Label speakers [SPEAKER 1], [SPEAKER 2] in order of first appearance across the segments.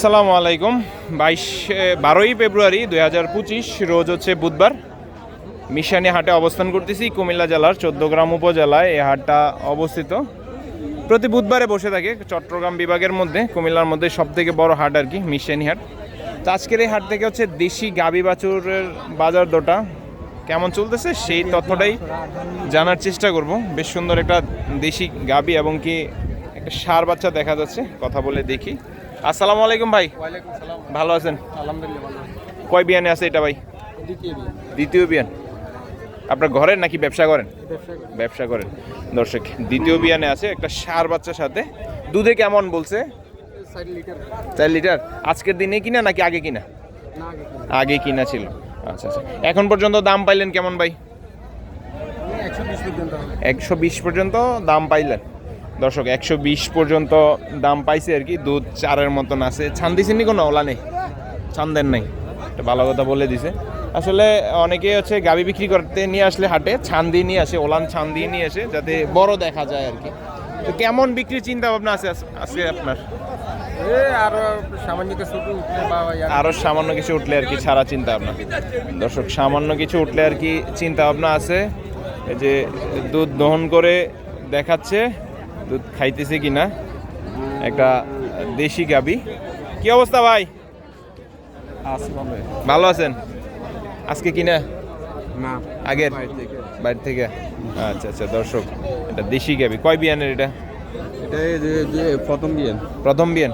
[SPEAKER 1] আসসালামু আলাইকুম। বাইশ, বারোই ফেব্রুয়ারি দুই হাজার পঁচিশ, রোজ হচ্ছে বুধবার। মিশানি হাটে অবস্থান করতেছি, কুমিল্লা জেলার চোদ্দগ্রাম উপজেলায় এই হাটটা অবস্থিত। প্রতি বুধবারে বসে থাকে চট্টগ্রাম বিভাগের মধ্যে, কুমিল্লার মধ্যে সব থেকে বড় হাট আর কি, মিশানি হাট। তো আজকের এই হাট থেকে হচ্ছে দেশি গাবি বাছুরের বাজার দোটা কেমন চলতেছে, সেই তথ্যটাই জানার চেষ্টা করব। বেশ সুন্দর একটা দেশি গাবি এবং কি একটা সার বাচ্চা দেখা যাচ্ছে, কথা বলে দেখি। আসসালামু আলাইকুম ভাই। ভালো আছেন?
[SPEAKER 2] আলহামদুলিল্লাহ ভালো
[SPEAKER 1] কয় বিয়ানে আছে এটা ভাই?
[SPEAKER 2] দ্বিতীয়
[SPEAKER 1] বিয়ান। আপনার ঘরের নাকি ব্যবসা করেন?
[SPEAKER 2] ব্যবসা
[SPEAKER 1] করেন। দর্শক দ্বিতীয় বিয়ানে আছে একটা সার বাচ্চার সাথে। দুধে কেমন বলছে? চার লিটার। আজকের দিনে কিনা নাকি আগে কিনা?
[SPEAKER 2] না আগে কিনা।
[SPEAKER 1] ছিল। আচ্ছা আচ্ছা। এখন পর্যন্ত দাম পাইলেন কেমন ভাই।
[SPEAKER 2] একশো বিশ পর্যন্ত
[SPEAKER 1] দাম পাইলেন। দর্শক একশো বিশ পর্যন্ত দাম পাইছে আর কি দুধ চারের মতন আছে। ছান দিছেনি কোনো? ওলা নেই। ছান দেন নাই। এটা ভালো কথা বলে দিছে। আসলে অনেকে হচ্ছে গাবি বিক্রি করতে নিয়ে আসলে হাটে ছান দিয়ে নিয়ে আসে ওলান ছান দিয়ে নিয়ে আসে যাতে বড় দেখা যায় আর কি। তো কেমন বিক্রির চিন্তা ভাবনা আছে আজ- আজকে আপনার?
[SPEAKER 2] এ আরও সামান্য কিছু উঠলে
[SPEAKER 1] আরও সামান্য কিছু উঠলে আর কি ছাড়া চিন্তা ভাবনা দর্শক সামান্য কিছু উঠলে আর কি চিন্তা ভাবনা আছে। এই যে দুধ দহন করে দেখাচ্ছে। দুধ খাইতেছে কি না একটা দেশি গাবি। কি অবস্থা ভাই? ভালো আছেন? আজকে কিনা?
[SPEAKER 2] না
[SPEAKER 1] আগের?
[SPEAKER 2] বাইরে থেকে।
[SPEAKER 1] আচ্ছা আচ্ছা দর্শক এটা দেশি গাবি। কয় বিয়ানের এটা?
[SPEAKER 2] এটা প্রথম বিয়ে
[SPEAKER 1] প্রথম বিয়ান?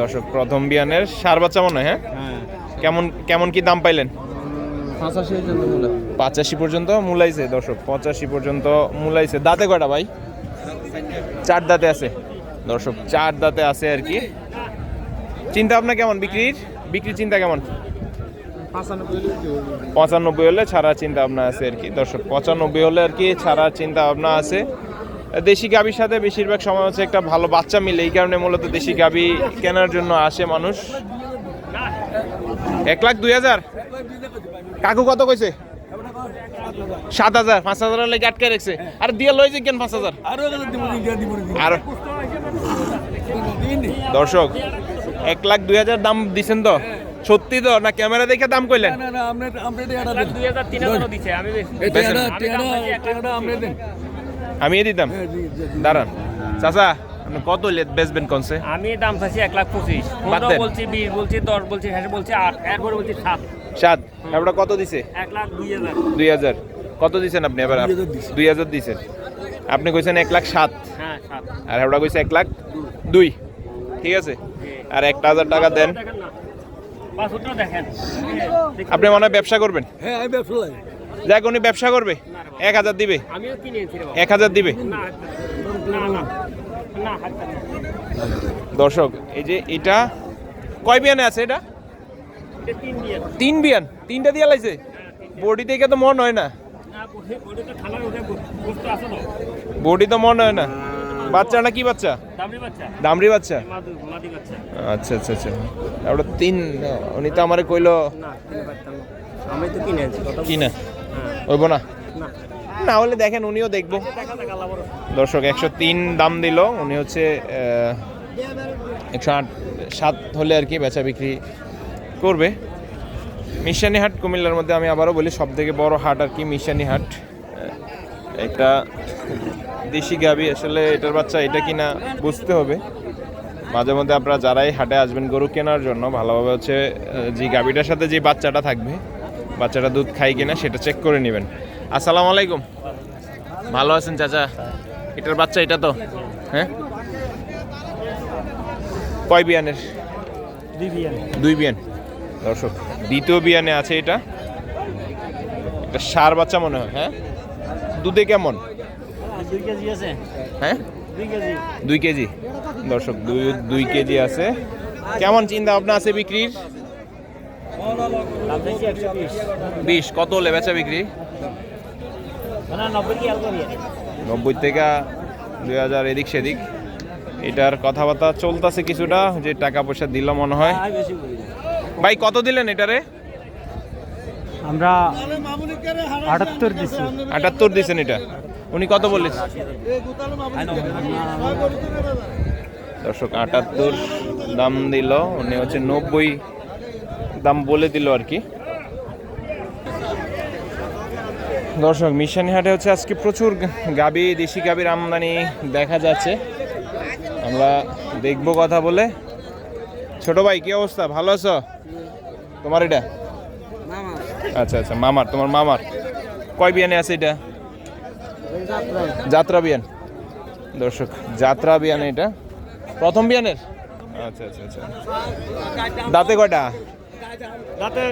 [SPEAKER 1] দর্শক প্রথম বিয়ানের সার বাচ্চা মনে হয় হ্যাঁ? কেমন কেমন কি দাম পাইলেন?
[SPEAKER 2] পঁচাশি পর্যন্ত
[SPEAKER 1] মূলাইছে দর্শক পঁচাশি পর্যন্ত মূলাইছে। দাঁতে কয়টা ভাই? চার দাঁতে আছে। দর্শক, চার দাঁতে আছে আর কি। চিন্তা ভাবনা কেমন? বিক্রির? বিক্রির চিন্তা কেমন?
[SPEAKER 2] পাঁচানব্বই হলে
[SPEAKER 1] ছাড়ার চিন্তা ভাবনা আছে আর কি। দর্শক, পঁচানব্বই হলে আর কি ছাড়ার চিন্তা ভাবনা আছে। দেশি গাবির সাথে বেশিরভাগ সময় হচ্ছে একটা ভালো বাচ্চা মিলে, এই কারণে মূলত দেশি গাবি কেনার জন্য আসে মানুষ। এক লাখ দুই হাজার? কাকু কত কইছে? সাত হাজার পাঁচ হাজার লেগে আটকে রেখেছে। আর দিয়ে লই যে কেন পাঁচ হাজার? আর দর্শক এক লাখ দুই হাজার দাম দিছেন তো? সত্যি তো? না ক্যামেরা দেখে দাম কইলেন? আমি দিতাম। দাঁড়ান। চাচা আপনি কত লেট বেচবেন কনসে?
[SPEAKER 3] আমি দাম চাইছি এক লাখ পঁচিশ। বলছি বিশ বলছি দশ বলছি শেষে বলছি আট এরপরে বলছি সাত।
[SPEAKER 1] সাত। আপনার কত দিছে?
[SPEAKER 3] এক লাখ দুই হাজার।
[SPEAKER 1] দুই হাজার। কত দিছেন আপনি এবার? দুই হাজার দিছেন। আপনি কইছেন এক লাখ সাত।
[SPEAKER 3] হ্যাঁ
[SPEAKER 1] আর আমরা কইছে এক লাখ দুই। ঠিক আছে? আর একটা হাজার টাকা দেন। আপনি মনে হয় ব্যবসা করবেন?
[SPEAKER 2] হ্যাঁ আমি ব্যবসা
[SPEAKER 1] যাক উনি ব্যবসা করবে এক হাজার দিবে। এক হাজার দিবে। দর্শক এই যে এটা কয় বিয়ানে আছে এটা?
[SPEAKER 3] তিন
[SPEAKER 1] বিয়ান। তিনটা দিয়ে লাইছে? বডি থেকে তো মন হয় না।
[SPEAKER 3] না না
[SPEAKER 1] বডি তো মন হয় না। বাচ্চাটা কি বাচ্চা?
[SPEAKER 3] দামড়ি বাচ্চা?
[SPEAKER 1] বাচ্চা
[SPEAKER 3] বাচ্চা
[SPEAKER 1] আচ্ছা আচ্ছা আচ্ছা। তারপরে তিন উনি তো আমারে কইলো
[SPEAKER 3] না না।
[SPEAKER 1] কি না? হইব না
[SPEAKER 3] না
[SPEAKER 1] না হলে দেখেন, উনিও দেখব। দর্শক, একশো তিন দাম দিল। উনি হচ্ছে একশো আট, সাত হলে আর কি বেচা বিক্রি করবে। মিশানি হাট কুমিল্লার মধ্যে আমি আবারও বলি সব থেকে বড় হাট আর কি মিশানি হাট একটা দেশি গাবি আসলে এটার বাচ্চা এটা কিনা বুঝতে হবে। মাঝে মধ্যে আপনারা যারাই হাটে আসবেন গরু কেনার জন্য ভালোভাবে হচ্ছে যে গাবিটার সাথে যে বাচ্চাটা থাকবে বাচ্চাটা দুধ খাই কিনা সেটা চেক করে নেবেন। আসসালামু আলাইকুম। ভালো আছেন চাচা? এটার বাচ্চা এটা তো? হ্যাঁ? কয় বিয়ানের? দুই বিয়ান। দুই বিয়ান। দর্শক দ্বিতীয় বিয়ানে আছে এটা। একটা সার বাচ্চা মনে হয় হ্যাঁ? দুধে কেমন?
[SPEAKER 3] দুই কেজি আছে।
[SPEAKER 1] হ্যাঁ?
[SPEAKER 3] দুই কেজি।
[SPEAKER 1] দর্শক দুই দুই কেজি আছে। কেমন চিন্তা ভাবনা আছে বিক্রির?
[SPEAKER 3] বিশ।
[SPEAKER 1] কত হলে বেচা বিক্রি?
[SPEAKER 3] নব্বই আলগা
[SPEAKER 1] নব্বই থেকে দুই হাজার এদিক সেদিক। এটার কথাবার্তা চলতেছে কিছুটা যে টাকা পয়সা দিল মনে হয়। ভাই কত দিলেন এটারে?
[SPEAKER 3] আমরা আটাত্তর দিচ্ছি
[SPEAKER 1] আটাত্তর দিছেন এটা। উনি কত বলেছে দর্শক আটাত্তর দাম দিল উনি হচ্ছে নব্বই দাম বলে দিল আর কি। দর্শক মিশানি হাটে হচ্ছে আজকে প্রচুর গাবি দেশি গাবির আমদানি দেখা যাচ্ছে। আমরা দেখব কথা বলে। ছোট ভাই কি অবস্থা? ভালো আছো? তোমার এটা? আচ্ছা আচ্ছা মামার তোমার মামার। কয় বিয়ানে আছে এটা? যাত্রা বিয়ান। দর্শক যাত্রা বিয়ান এটা। প্রথম বিয়ানের? আচ্ছা আচ্ছা আচ্ছা। দাঁতে কয়টা?
[SPEAKER 3] রাতে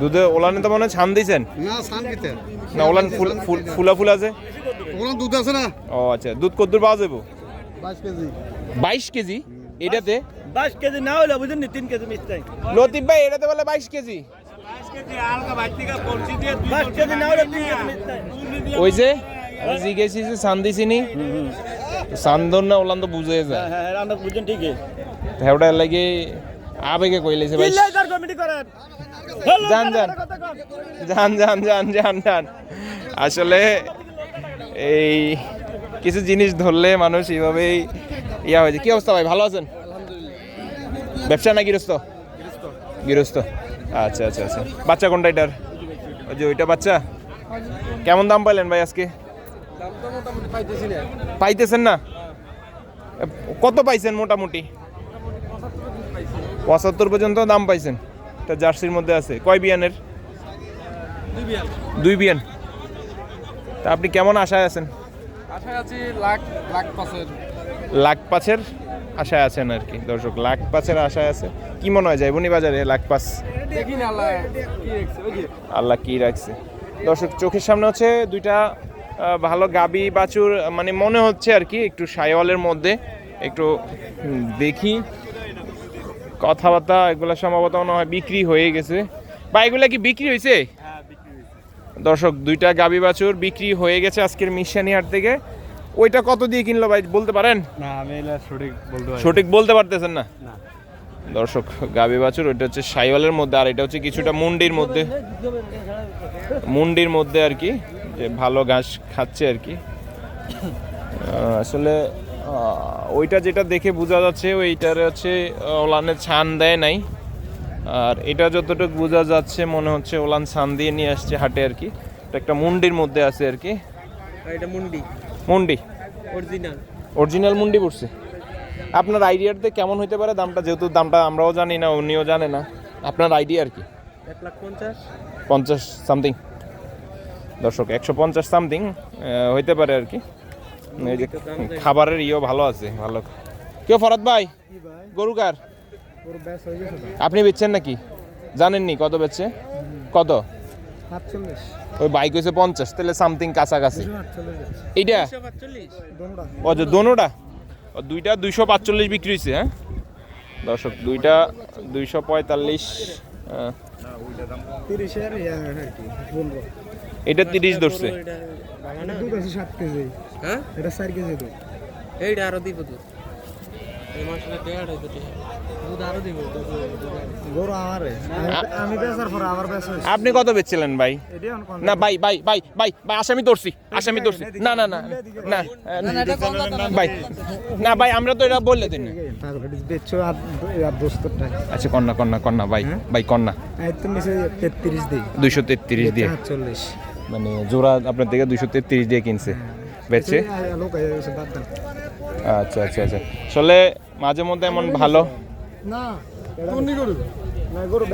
[SPEAKER 1] দুধে ওলানে তো মনে হয় ছান দিয়েছেন?
[SPEAKER 4] না সান কিতে
[SPEAKER 1] না ওলান ফুল ফুল ফুলা ফুল আছে?
[SPEAKER 4] ওগুলো দুধ আছে না?
[SPEAKER 1] ও আচ্ছা। দুধ কদ্দুর পাওয়া যাব
[SPEAKER 4] বাইশ কেজি।
[SPEAKER 1] বাইশ কেজি? এটাতে?
[SPEAKER 3] বাইশ কেজি না হলে বুঝুন তিন কেজি মিস্তাই
[SPEAKER 1] লতিফ ভাই এটাতে বলে বাইশ কেজি।
[SPEAKER 3] না
[SPEAKER 1] ওই যে জিজ্ঞেসি যে সান দিছিনি সান্দর না ওলান তো বুঝে যায়।
[SPEAKER 3] হ্যাঁ হ্যাঁ রান্না বুঝছেন ঠিকই।
[SPEAKER 1] হেওটা লাগে আবেগে কইলেছে ভাই।
[SPEAKER 3] কমিটি করেন।
[SPEAKER 1] যান যান। যান যান যান যান যান। আসলে এই কিছু জিনিস ধরলে মানুষ এইভাবেই ইয়া হয়েছে কি অবস্থা ভাই? ভালো আছেন? ব্যবসা না গৃহস্থ? গৃহস্থ। আচ্ছা আচ্ছা আচ্ছা। বাচ্চা কোনটা এটার? ওই যে ওইটা বাচ্চা? কেমন দাম পাইলেন ভাই আজকে? পাইতেছেন না? কত পাইছেন মোটামুটি? পঁচাত্তর পর্যন্ত দাম পাইছেন? তা জার্সির মধ্যে আছে। কয় বিয়ানের? দুই বিয়ান। তা আপনি কেমন আশায় আছেন?
[SPEAKER 2] আশায় আছি লাখ লাখ পাঁচের।
[SPEAKER 1] লাখ পাঁচের আশায় আছেন আর কি। দর্শক লাখ পাঁচের আশায় আছে। কি মনে হয় যাইবনি বাজারে লাখ পাঁচ?
[SPEAKER 2] দেখি না আল্লাহ কি রেখেছে ওই যে
[SPEAKER 1] আল্লাহ কি রাখছে। দর্শক চোখের সামনে হচ্ছে দুইটা ভালো গাবি বাছুর মানে মনে হচ্ছে আর কি একটু সাইওয়ালের মধ্যে একটু দেখি। কথাবার্তা এগুলো সম্ভবত মনে হয় বিক্রি হয়ে গেছে। বা এগুলো কি বিক্রি হয়েছে? দর্শক দুইটা গাবি বাছুর বিক্রি হয়ে গেছে আজকের মিশানি হাট থেকে। ওইটা কত দিয়ে কিনলো ভাই বলতে পারেন?
[SPEAKER 3] না আমি সঠিক বলতে
[SPEAKER 1] সঠিক বলতে পারতেছেন না। দর্শক গাবি বাছুর ওইটা হচ্ছে সাইওয়ালের মধ্যে আর এটা হচ্ছে কিছুটা মুন্ডির মধ্যে। মুন্ডির মধ্যে আর কি যে ভালো ঘাস খাচ্ছে আর কি। আসলে ওইটা যেটা দেখে বোঝা যাচ্ছে ওইটার হচ্ছে ওলানে ছান দেয় নাই। আর এটা যতটুকু বোঝা যাচ্ছে মনে হচ্ছে ওলান ছান দিয়ে নিয়ে আসছে হাটে আর কি। এটা একটা মুন্ডির মধ্যে আছে আর কি।
[SPEAKER 2] এটা মুন্ডি।
[SPEAKER 1] মুন্ডি।
[SPEAKER 2] অরিজিনাল
[SPEAKER 1] অরিজিনাল মুন্ডি পড়ছে। আপনার আইডিয়াতে কেমন হইতে পারে? দামটা যেহেতু দামটা আমরাও জানি না উনিও জানে না। আপনার আইডিয়া আর কি?
[SPEAKER 2] এক লাখ পঞ্চাশ।
[SPEAKER 1] পঞ্চাশ সামথিং দর্শক একশো পঞ্চাশ সামথিং হইতে পারে আর কি। খাবারের ইয়েও ভালো আছে ভালো। কেউ ফরাদ ভাই? গরু কার? আপনি বেচছেন নাকি? জানেননি কত বেচছে? কত? ওই বাইক হয়েছে পঞ্চাশ তাহলে সামথিং কাছাকাছি। এইটা? ও যে দোনোটা? দুইটা দুইশো পাঁচচল্লিশ বিক্রি হয়েছে হ্যাঁ? দর্শক দুইটা দুইশো পঁয়তাল্লিশ আহ,
[SPEAKER 4] তিরিশের বলব।
[SPEAKER 1] এটা তিরিশ ধরছে।
[SPEAKER 4] দুধ আছে সাত কেজি
[SPEAKER 2] হ্যাঁ?
[SPEAKER 4] এটা চার কেজি দুধ।
[SPEAKER 2] এইটা আরও দিব দুধ।
[SPEAKER 1] আপনি কত বেচছিলেন ভাই? না ভাই ভাই ভাই ভাই ভাই আসামি ধরছি আসামি ধরছি। না না না না ভাই না ভাই আমরা তো এটা বললে দিন আচ্ছা কন্যা কন্যা কন্যা ভাই ভাই কন্যা।
[SPEAKER 4] তেত্রিশ দিই।
[SPEAKER 1] দুইশো তেত্রিশ দিয়ে।
[SPEAKER 4] চল্লিশ।
[SPEAKER 1] মানে জোড়া আপনার থেকে দুইশো তেত্রিশ দিয়ে কিনছে। বেচছে
[SPEAKER 4] হয়ে দেন
[SPEAKER 1] আচ্ছা আচ্ছা আচ্ছা। আসলে মাঝে মধ্যে এমন ভালো?
[SPEAKER 4] না গরু